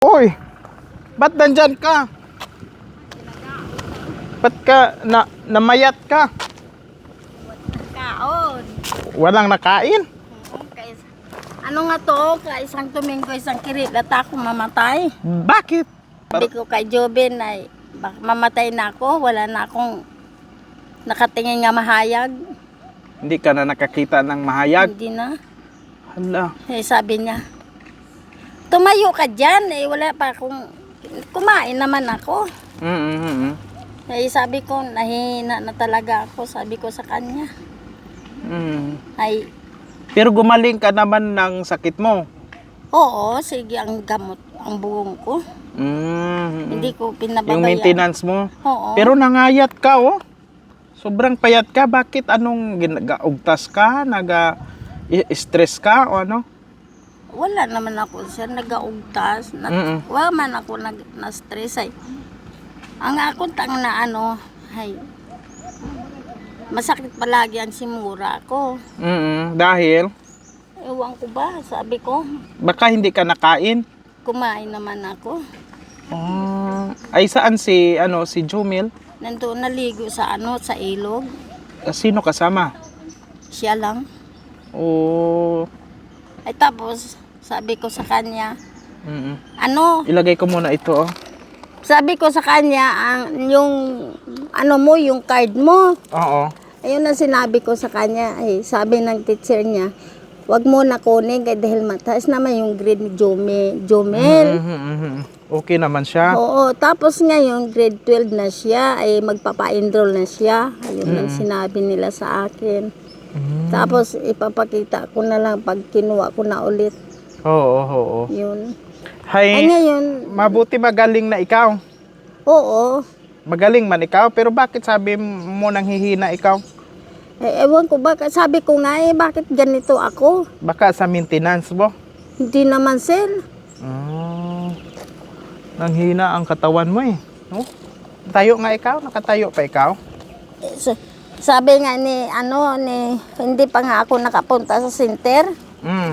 Uy, ba't nandyan ka? Ba't ka na, namayat ka? Kaon. Walang nakain? Ano nga to? Ka isang tumingko, isang kirit at ako mamatay. Bakit? Sabi ko kay Joben ay bak mamatay na ako. Wala na akong nakatingin nga mahayag. Hindi ka na nakakita ng mahayag? Hindi na. Hala. Eh, sabi niya, tumayo ka dyan. Eh, wala pa akong... Kumain naman ako. Mm-mm-mm. Eh, sabi ko, nahina na talaga ako. Sabi ko sa kanya. Mm. Ay, Pero gumaling ka naman ng sakit mo. oo, sige ang gamot, ang buong ko. Mm. Hindi ko Yung pinababayaan. maintenance mo. Oo. Pero nangayat ka, oh. Sobrang payat ka. Bakit? Anong ginagaugtas ka? Naga-stress ka o ano? Wala naman ako, sir, nagaugtas. Na, Mm-mm. Wala man ako nag, na-stress ay. Ang ako tang na ano, ay, masakit palagi ang simura ko. Mm Dahil, Ewan ko ba, sabi ko, baka hindi ka nakain. kumain naman ako. Oh. Ay, saan si, ano, si Jumil? Nandoon naligo sa ano, sa ilog. Ah, Sino kasama? Siya lang. Oh. Ay tapos, sabi ko sa kanya, Mm ano, Ilagay ko muna ito, oh. sabi ko sa kanya, ang, yung, ano mo, yung card mo. Oo. Ayun ang sinabi ko sa kanya, ay sabi ng teacher niya, wag mo na kunin kay dahil mataas naman yung grade ni Jome, Jomel. Mhm, mhm. Okay naman siya. Oo, tapos ngayon grade 12 na siya, ay magpapa-enroll na siya. Ayun ang sinabi nila sa akin. Mm. Tapos ipapakita ko na lang pag kinuha ko na ulit. Oo, oo, oo. Yun. Ay Hay, ngayon, mabuti magaling na ikaw. oo. Magaling man ikaw, pero bakit sabi mo nang hihina ikaw? Eh, ewan ko ba, sabi ko nga eh, bakit ganito ako? Baka sa maintenance mo? Hindi naman sir. Oh. Nang hina ang katawan mo eh. No? Tayo nga ikaw, nakatayo pa ikaw. Eh, sa- Sabi nga ni, ano, ni, hindi pa nga ako nakapunta sa center. Mm.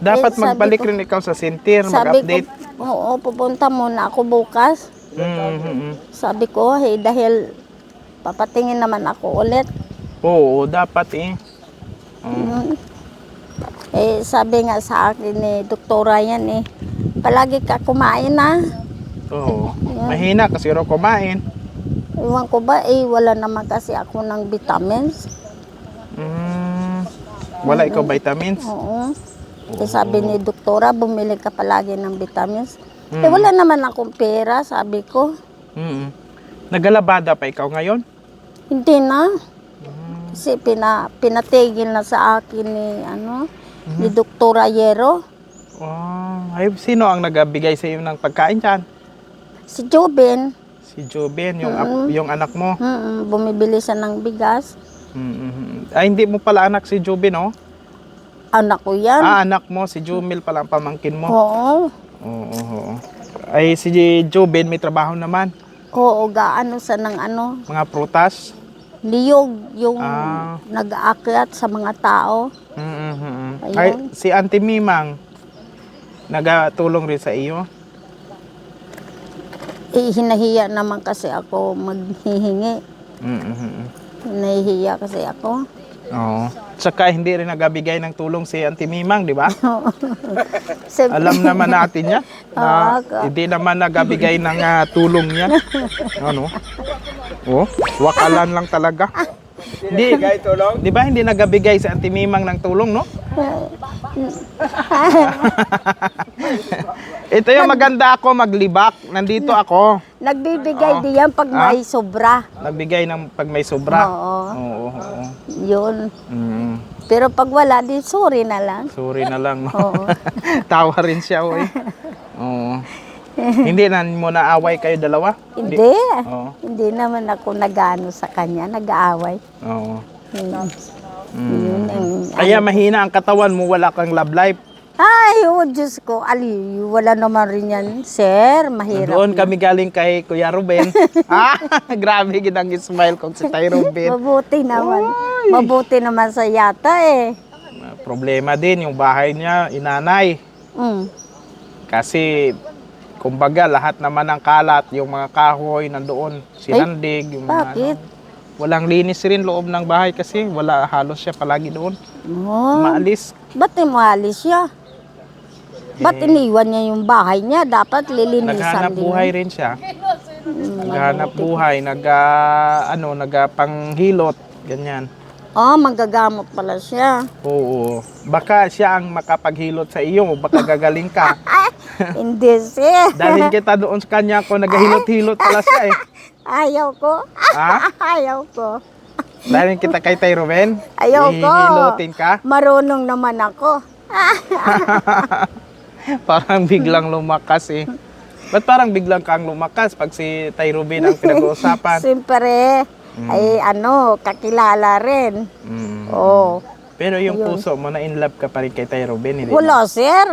Dapat Eh, magbalik ko- rin ikaw sa Sabi mag-update. ko, oo, pupunta muna ako bukas. Mm, mm, mm. Sabi ko, hey, dahil papatingin naman ako ulit. Oo, dapat eh. Oh. Yun. Eh, sabi nga sa akin ni doktora yan eh, palagi ka kumain na. Oo. Mahina kasi raw kumain. Iwan ko ba, eh, wala naman kasi ako ng vitamins. Mm. Wala ikaw vitamins. Oo. Eh, sabi ni doktora, bumili ka palagi ng vitamins. Mm. Eh, wala naman akong pera, sabi ko. Mm. Nagalabada pa ikaw ngayon? Hindi na. Kasi pina, pinatigil na sa akin ni, ano, ni Doktora Yero. Oh, ay, sino ang nagabigay sa iyo ng pagkain dyan? Si Joben, Si Joben, yung, ap- yung anak mo. mm, bumibili siya ng bigas. Mm-hmm. Ay, hindi mo pala anak si Joben, oh? Anak ko yan. Ah, anak mo, si Jumil pala ang pamangkin mo. Oo. Oo, oo, oo. Ay, si Joben may trabaho naman. Oo, gaano sa ng ano, Mga prutas. liyog yung Ah. nag-aakyat sa mga tao. Mm-hmm. Ayun. Ay, si Auntie Mimang, nagatulong rin sa iyo. Hinahiya naman kasi ako maghihingi. Mm-hmm. Nahihiya kasi ako. Oo. Tsaka hindi rin nagabigay ng tulong si Auntie Mimang, di ba? Alam naman natin yan. Na hindi naman nagabigay ng ah, tulong yan. Ano? Oh, wakalan lang talaga. Hindi, di ba hindi nagabigay si Auntie Mimang ng tulong, no? Ito yung maganda ako maglibak. Nandito ako. nagbibigay diyan pag may sobra. Nagbigay ng pag may sobra. Oo. Oo, oo. Yun. Mm, Pero pag wala, di sorry na lang. sorry na lang. No? Oo. Tawa rin siya, oy. Oo. Hindi na mo naaway kayo dalawa? Hindi. Oo. Hindi naman ako nagano sa kanya, nag-aaway. Oo. Hmm. Mm. Yun ang... Kaya mahina ang katawan mo, wala kang love life. Ay, oh, Diyos ko, ali, wala naman rin yan, sir. Mahirap. Doon kami galing kay Kuya Ruben. ah, grabe ginang smile kong si Tay Ruben. Mabuti naman. Mabuti naman sa yata eh. Problema din yung bahay niya, inanay. Mm. Kasi kumbaga lahat naman ng kalat, yung mga kahoy nandoon, sinandig, yung mga Bakit? ano. Walang linis rin loob ng bahay kasi wala halos siya palagi doon. Oh, Maalis. ba't umalis siya? Ba't iniwan niya yung bahay niya? Dapat lilinisan Naghanap din. buhay rin siya. Mm, Naghanap buhay, nag ah, ano, nagapanghilot, ganyan. Oh, manggagamot pala siya. Oo. Baka siya ang makapaghilot sa iyo, baka gagaling ka. Hindi siya. Dahil kita doon sa kanya ko nagahilot-hilot pala siya eh. Ayaw ko. Ha? Ayaw ko. Dahil kita kay Tay Ruben, Ayaw ko. hihilotin ka. Marunong naman ako. Parang biglang lumakas eh. Ba't parang biglang kang lumakas pag si Tay Ruben ang pinag-uusapan? Siyempre, ay ano, kakilala rin. Mm. Oh. Pero yung Ayun. puso mo na in love ka pa rin kay Tay Ruben, Wala, sir.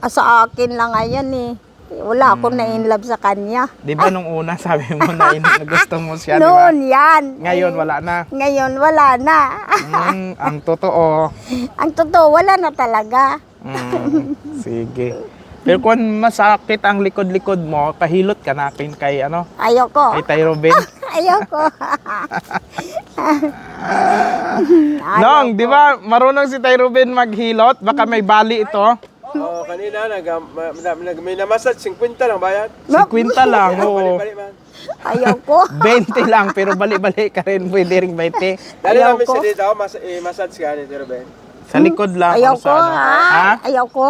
Ah, Sa akin lang ngayon eh. Wala ako na in love sa kanya. Di ba nung una sabi mo na, in- na gusto mo siya, di ba? Noon yan. Ngayon wala na. Ngayon wala na. Mm, ang totoo. Ang totoo, wala na talaga. Mm, sige. Pero kung masakit ang likod-likod mo, pahilot ka natin kay ano, Ayoko. kay Tay Ruben. Ayoko. Nong, di ba marunong si Tay maghilot? Baka may bali ito. Kanina nag, ma, nag may namasad 50 lang bayad. 50 lang, oo. Balik man. Ayoko. 20 lang, pero bali-bali ka rin, pwede rin 20. Dali Ayaw namin ko. sa dito, mas, eh, massage ka ni Tiro Ben. Sa likod lang. kung Ayoko. saan. Ha? Ah, ayoko.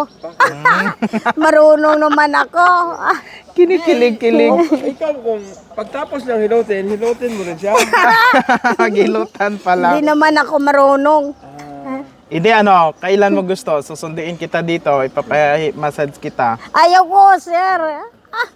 Marunong naman ako. Ah, Kinikilig-kilig. Ikaw kung pagtapos ng hilotin, hilotin mo rin siya. Gilutan pala. Hindi naman ako marunong. Hindi ano, kailan mo gusto? Susunduin kita dito, ipapa-massage kita. Ayoko, sir. Ah,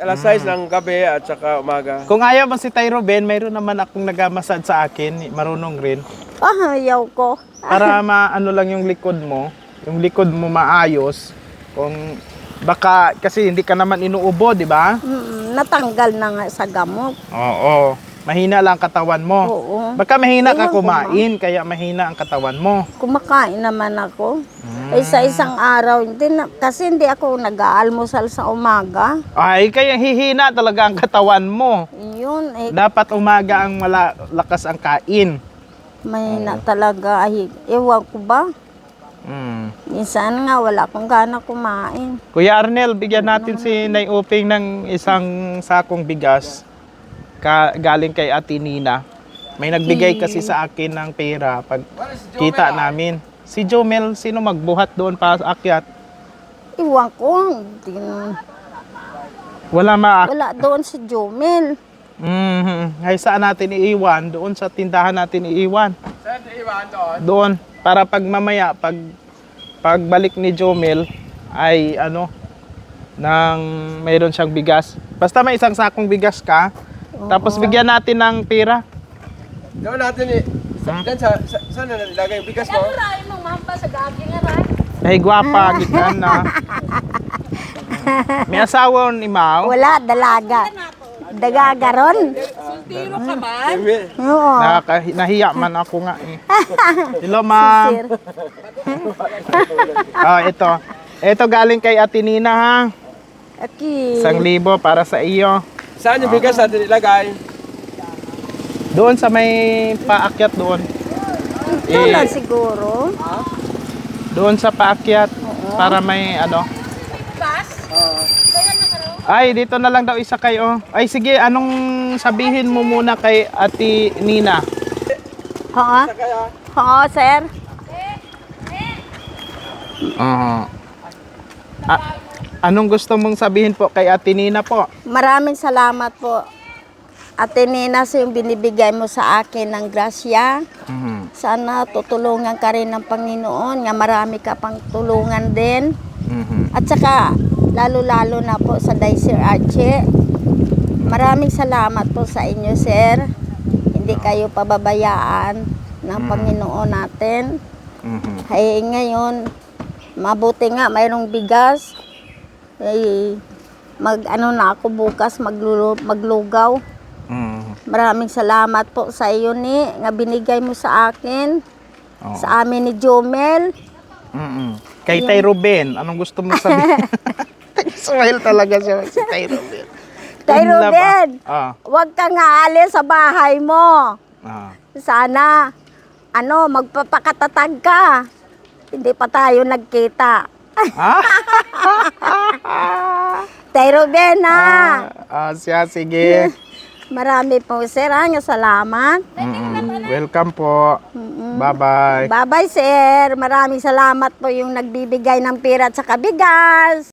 alas 6 ng gabi at saka umaga. Kung ayaw mo si Tay Ruben, mayroon naman akong nagamassage sa akin, marunong rin. ah ayaw ko. Para maano lang yung likod mo, yung likod mo maayos. Kung baka kasi hindi ka naman inuubo, di ba? Mm, natanggal na nga sa gamot. Oo. Mahina lang katawan mo. Oo. Baka mahina ka Ayun, kumain, kaya mahina ang katawan mo. Kumakain naman ako. Eh, sa isang araw, hindi na, kasi hindi ako nag-aalmusal sa umaga. Ay, kaya hihina talaga ang katawan mo. Yun, eh, Dapat umaga ang malakas ang kain. mahina talaga. Ay, ewan ko ba? Mm. Minsan nga, wala akong gana kumain. Kuya Arnel, bigyan natin si Nay Uping ng isang sakong bigas ka, galing kay Ate Nina. May nagbigay kasi sa akin ng pera pag kita namin. Si Jomel, sino magbuhat doon pa akyat? Iwan ko. Hindi, Wala ma wala doon si Jomel. Mhm. Ay saan natin iiwan? Doon sa tindahan natin iiwan. Saan iwan doon? Doon para pag mamaya pag pagbalik ni Jomel ay ano nang mayroon siyang bigas. Basta may isang sakong bigas ka. Tapos bigyan natin ng pera. Doon natin eh. Sa, dyan sa, sa, saan na nilagay yung bigas mo? Ay gwapa gikan na. May asawa ni Mao. Wala, dalaga. Dagaga ron. Emil. Oo. Nakaka- nahiya man ako nga eh. Hello ma'am. Sir. Oh, ito. Ito galing kay Ate Nina ha. Aki. Isang libo para sa iyo. Saan yung bigas natin ilagay? Doon sa may paakyat doon. Ito Eh, lang siguro. doon sa paakyat para may ano. Ay, dito na lang daw isa kayo. Ay, sige, anong sabihin mo muna kay Ate Nina? Oo. Kaya, Oo, sir. Oo. Ah, anong gusto mong sabihin po kay Ate Nina po? Maraming salamat po. Ate Nina, sa yung binibigay mo sa akin ng grasya. Mhm. Sana tutulungan ka rin ng Panginoon nga marami ka pang tulungan din. Mhm. At saka, lalo-lalo na po sa Day Sir Archie. Maraming salamat po sa inyo, sir. Hindi kayo pababayaan ng Panginoon natin. Mhm. Ay, ngayon, mabuti nga, mayroong bigas. Ay, mag, ano na ako bukas, maglulo, maglugaw. Mhm. Maraming salamat po sa iyo ni, nga binigay mo sa akin, Oo. sa amin ni Jomel. Mhm. Kay Tay Ruben, anong gusto mong sabihin? Smile talaga siya si Tay Ruben. Tay Ruben, Ah. huwag kang aalis sa bahay mo. Ah. Sana, ano, magpapakatatag ka. Hindi pa tayo nagkita. Ah? Tay Ruben, ha? ah, ah, siya, sige. Marami po, sir, ha? Nga Salamat. Mm-mm. Welcome po. Bye-bye. Bye-bye, sir. Maraming salamat po yung nagbibigay ng pera at sa kabigas.